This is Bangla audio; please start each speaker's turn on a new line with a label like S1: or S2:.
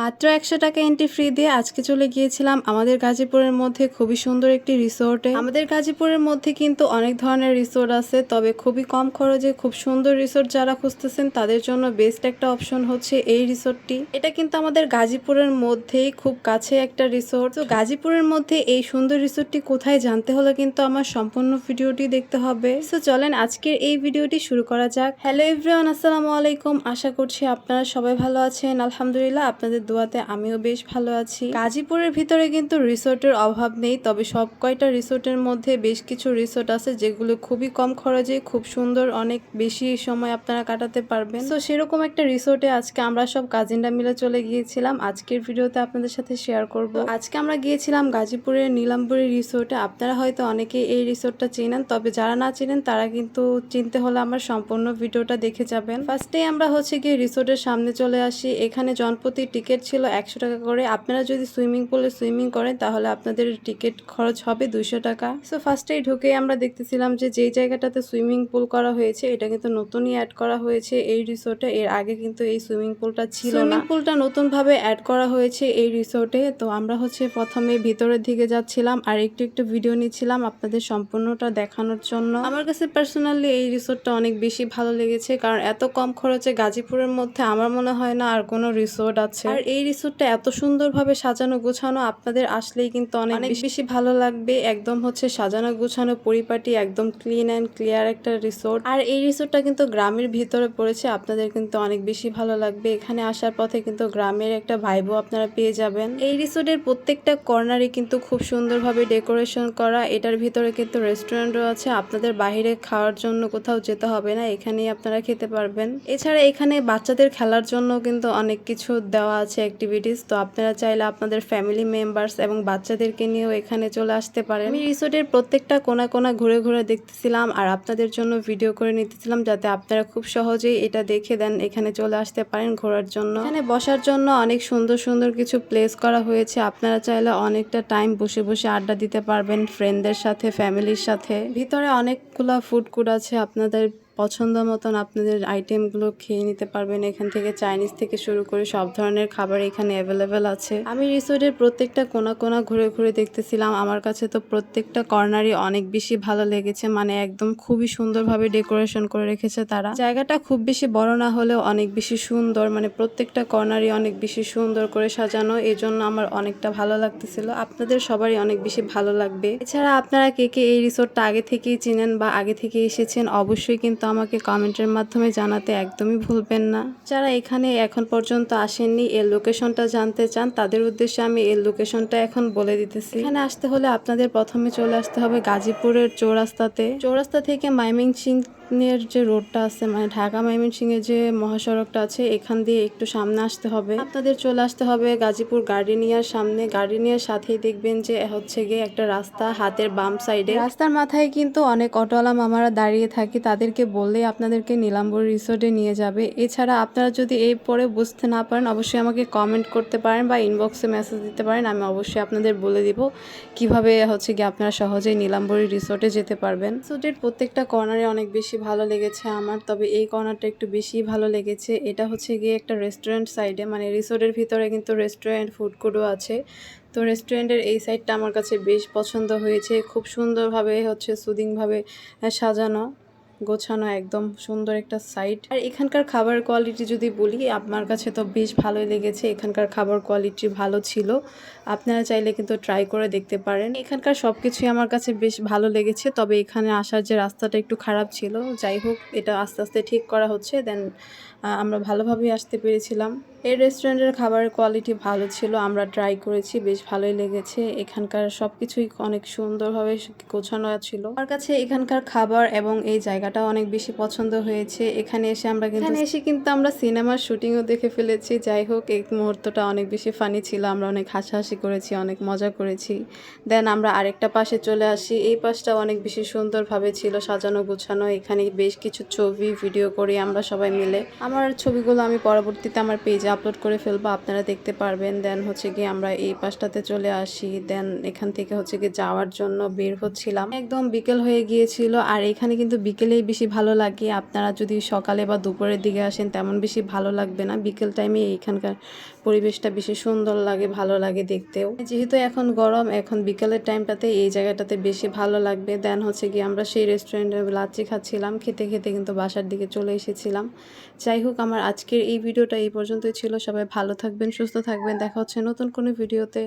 S1: মাত্র একশো টাকা এন্ট্রি ফ্রি দিয়ে আজকে চলে গিয়েছিলাম আমাদের গাজীপুরের মধ্যে খুবই সুন্দর একটি রিসোর্টে। আমাদের গাজীপুরের মধ্যে কিন্তু অনেক ধরনের রিসোর্ট আছে, তবে খুবই কম খরচে খুব সুন্দর রিসোর্ট যারা খুঁজতেছেন তাদের জন্য বেস্ট একটা অপশন হচ্ছে এই রিসোর্টটি। এটা কিন্তু আমাদের গাজীপুরের মধ্যেই খুব কাছে একটা রিসোর্ট। তো গাজীপুরের মধ্যে এই সুন্দর রিসোর্টটি কোথায় জানতে হলে কিন্তু আমার সম্পূর্ণ ভিডিওটি দেখতে হবে। তো চলেন আজকের এই ভিডিওটি শুরু করা যাক। হ্যালো এভরিওয়ান আসসালামু আলাইকুম। আশা করছি আপনারা সবাই ভালো আছেন। আলহামদুলিল্লাহ, আপনাদের দোয়াতে আমিও বেশ ভালো আছি। গাজীপুরের ভিতরে কিন্তু রিসোর্টের অভাব নেই, তবে সব কয়টা রিসোর্টের মধ্যে বেশ কিছু রিসোর্ট আছে যেগুলো খুবই কম খরচে, খুব সুন্দর, অনেক বেশি সময় আপনারা কাটাতে পারবেন। তো সেরকম একটা রিসোর্টে আজকে আমরা সব কাজিনরা মিলে চলে গিয়েছিলাম। আজকের ভিডিওতে আপনাদের সাথে শেয়ার করব। আজকে আমরা গিয়েছিলাম গাজীপুরের নীলাম্বরী রিসোর্টে। আপনারা হয়তো অনেকে এই রিসোর্টটা চেনেন, তবে যারা না চেনেন তারা কিন্তু চিনতে হলে আমার সম্পূর্ণ ভিডিওটা দেখে যাবেন। ফার্স্টে আমরা হচ্ছে গিয়ে রিসোর্টের সামনে চলে আসি। এখানে জনপ্রতি টিকিট ছিল একশো টাকা করে। আপনারা যদি সুইমিং পুলে সুইমিং করেন, তাহলে আপনাদের টিকিট খরচ হবে দুইশো টাকা। সো ফার্স্টেই ঢুকে আমরা দেখতেছিলাম যে যেই জায়গাটাতে সুইমিং পুল করা হয়েছে, এটা কিন্তু নতুনই অ্যাড করা হয়েছে এই রিসোর্টে এর আগে কিন্তু এই সুইমিং পুলটা ছিল সুইমিং পুলটা নতুন ভাবে অ্যাড করা হয়েছে এই রিসোর্টে তো আমরা হচ্ছে প্রথমে ভিতরের দিকে যাচ্ছিলাম আর একটু একটু ভিডিও নিচ্ছিলাম আপনাদের সম্পূর্ণটা দেখানোর জন্য। আমার কাছে পার্সোনালি এই রিসোর্টটা অনেক বেশি ভালো লেগেছে, কারণ এত কম খরচে গাজীপুরের মধ্যে আমার মনে হয় না আর কোনো রিসোর্ট আছে। আর এই রিসোর্টটা এত সুন্দরভাবে সাজানো গোছানো আপনাদের আসলেই কিন্তু অনেক বেশি ভালো লাগবে। একদম হচ্ছে সাজানো গোছানো পরিপাটি একদম ক্লিন অ্যান্ড ক্লিয়ার একটা রিসোর্ট। আর এই রিসোর্টটা কিন্তু গ্রামের ভিতরে পড়েছে আপনাদের কিন্তু অনেক বেশি ভালো লাগবে। এখানে আসার পথে কিন্তু গ্রামের একটা ভাইবও আপনারা পেয়ে যাবেন। এই রিসোর্টের প্রত্যেকটা কর্নারে কিন্তু খুব সুন্দরভাবে ডেকোরেশন করা। এটার ভিতরে কিন্তু রেস্টুরেন্টও আছে। আপনাদের বাইরে খাওয়ার জন্য কোথাও যেতে হবে না এখানেই আপনারা খেতে পারবেন। এছাড়া এখানে বাচ্চাদের খেলার জন্য কিন্তু অনেক কিছু দেওয়া আছে অ্যাক্টিভিটিস তো আপনারা চাইলে আপনাদের ফ্যামিলি মেম্বার্স এবং বাচ্চাদেরকে নিয়েও এখানে চলে আসতে পারেন। আমি রিসোর্টের প্রত্যেকটা কোনা কোনা ঘুরে ঘুরে দেখতেছিলাম আর আপনাদের জন্য ভিডিও করে নিতেছিলাম যাতে আপনারা খুব সহজেই এটা দেখে দেন, এখানে চলে আসতে পারেন ঘোরার জন্য। এখানে বসার জন্য অনেক সুন্দর সুন্দর কিছু প্লেস করা হয়েছে। আপনারা চাইলে অনেকটা টাইম বসে বসে আড্ডা দিতে পারবেন ফ্রেন্ডদের সাথে ফ্যামিলির সাথে। ভিতরে অনেকগুলা ফুড কোর্ট আছে আপনাদের পছন্দ মতন আপনাদের আইটেমগুলো খেয়ে নিতে পারবেন। এখান থেকে চাইনিজ থেকে শুরু করে সব ধরনের খাবার এখানে অ্যাভেলেবেল আছে। আমি রিসোর্টের প্রত্যেকটা কোনা কোনা ঘুরে ঘুরে দেখতেছিলাম। আমার কাছে তো প্রত্যেকটা কর্নারই অনেক বেশি ভালো লেগেছে। মানে একদম খুবই সুন্দরভাবে ডেকোরেশন করে রেখেছে তারা। জায়গাটা খুব বেশি বড় না হলেও অনেক বেশি সুন্দর। মানে প্রত্যেকটা কর্নারই অনেক বেশি সুন্দর করে সাজানো। এই জন্য আমার অনেকটা ভালো লাগতেছিল। আপনাদের সবারই অনেক বেশি ভালো লাগবে। এছাড়া আপনারা কে কে এই রিসোর্টটা আগে থেকেই চিনেন বা আগে থেকে এসেছেন, অবশ্যই কিন্তু আমাকে কমেন্টের মাধ্যমে জানাতে একদমই ভুলবেন না। যারা এখানে এখন পর্যন্ত আসেননি, এর লোকেশনটা জানতে চান, তাদের উদ্দেশ্যে আমি এর লোকেশনটা এখন বলে দিতেছি। এখানে আসতে হলে আপনাদের প্রথমে চলে আসতে হবে গাজীপুরের চৌরাস্তাতে। চৌরাস্তা থেকে মাইমিংসিং এর যে রোডটা আছে মানে ঢাকা ময়মনসিং এর যে মহাসড়কটা আছে, এখান দিয়ে একটু সামনে আসতে হবে। আপনাদের চলে আসতে হবে গাজীপুর গার্ডেনিয়ার সামনে। গার্ডেনিয়ার সাথেই দেখবেন যে হচ্ছে গিয়ে একটা রাস্তা হাতের বাম সাইডে। রাস্তার মাথায় কিন্তু অনেক অটোওয়ালা মামারা দাঁড়িয়ে থাকি, তাদেরকে বললেই আপনাদেরকে নীলাম্বর রিসোর্টে নিয়ে যাবে। এছাড়া আপনারা যদি এই পরে বুঝতে না পারেন, অবশ্যই আমাকে কমেন্ট করতে পারেন বা ইনবক্সে মেসেজ দিতে পারেন, আমি অবশ্যই আপনাদের বলে দিব কীভাবে হচ্ছে গিয়ে আপনারা সহজেই নীলাম্বরী রিসোর্টে যেতে পারবেন। রিসোর্টের প্রত্যেকটা কর্নারে অনেক বেশি ভালো লেগেছে আমার, তবে এই কর্নারটা একটু বেশি ভালো লেগেছে। এটা হচ্ছে গিয়ে একটা রেস্টুরেন্ট সাইডে মানে রিসোর্টের ভিতরে কিন্তু রেস্টুরেন্ট ফুড কোর্টও আছে। তো রেস্টুরেন্টের এই সাইডটা আমার কাছে বেশ পছন্দ হয়েছে। খুব সুন্দরভাবে হচ্ছে সুদিংভাবে সাজানো। গোছানো একদম সুন্দর একটা সাইট আর এখানকার খাবার কোয়ালিটি যদি বলি, আমার কাছে তো বেশ ভালোই লেগেছে। এখানকার খাবার কোয়ালিটি ভালো ছিল। আপনারা চাইলে কিন্তু ট্রাই করে দেখতে পারেন। এখানকার সব কিছুই আমার কাছে বেশ ভালো লেগেছে। তবে এখানে আসার যে রাস্তাটা একটু খারাপ ছিল, যাই হোক, এটা আস্তে আস্তে ঠিক করা হচ্ছে। দেন আমরা ভালোভাবেই আসতে পেরেছিলাম। এই রেস্টুরেন্টের খাবারের কোয়ালিটি ভালো ছিল, আমরা ট্রাই করেছি, বেশ ভালোই লেগেছে। এখানকার সব কিছুই অনেক সুন্দরভাবে গোছানো ছিল। আমার কাছে এখানকার খাবার এবং এই জায়গাটা অনেক বেশি পছন্দ হয়েছে। এখানে এসে আমরা এখানে এসে কিন্তু আমরা সিনেমার শুটিংও দেখে ফেলেছি। যাই হোক, এই মুহূর্তটা অনেক বেশি ফানি ছিল। আমরা অনেক হাসাহাসি করেছি, অনেক মজা করেছি। দেন আমরা আরেকটা পাশে চলে আসি। এই পাশটা অনেক বেশি সুন্দরভাবে ছিল, সাজানো গোছানো। এখানে বেশ কিছু ছবি ভিডিও করি আমরা সবাই মিলে। আমার ছবিগুলো আমি পরবর্তীতে আমার পেজে আপলোড করে ফেলব, আপনারা দেখতে পারবেন। দেন হচ্ছে গিয়ে আমরা এই পাশটাতে চলে আসি। দেন এখান থেকে হচ্ছে গিয়ে যাওয়ার জন্য বের হচ্ছিলাম। একদম বিকেল হয়ে গিয়েছিল, আর এখানে কিন্তু বিকেলেই বেশি ভালো লাগে। আপনারা যদি সকালে বা দুপুরের দিকে আসেন, তেমন বেশি ভালো লাগবে না। বিকেল টাইমে এইখানকার পরিবেশটা বেশি সুন্দর লাগে, ভালো লাগে দেখতেও। যেহেতু এখন গরম, এখন বিকেলের টাইমটাতে এই জায়গাটাতে বেশি ভালো লাগবে। দেন হচ্ছে গিয়ে আমরা সেই রেস্টুরেন্টে লাচ্ছি খাচ্ছিলাম। খেতে খেতে কিন্তু বাসার দিকে চলে এসেছিলাম। যাই হোক, আমার আজকের এই ভিডিওটা এই পর্যন্তই ছিল। সবাই ভালো থাকবেন সুস্থ থাকবেন। দেখা হচ্ছে নতুন কোনো ভিডিওতে।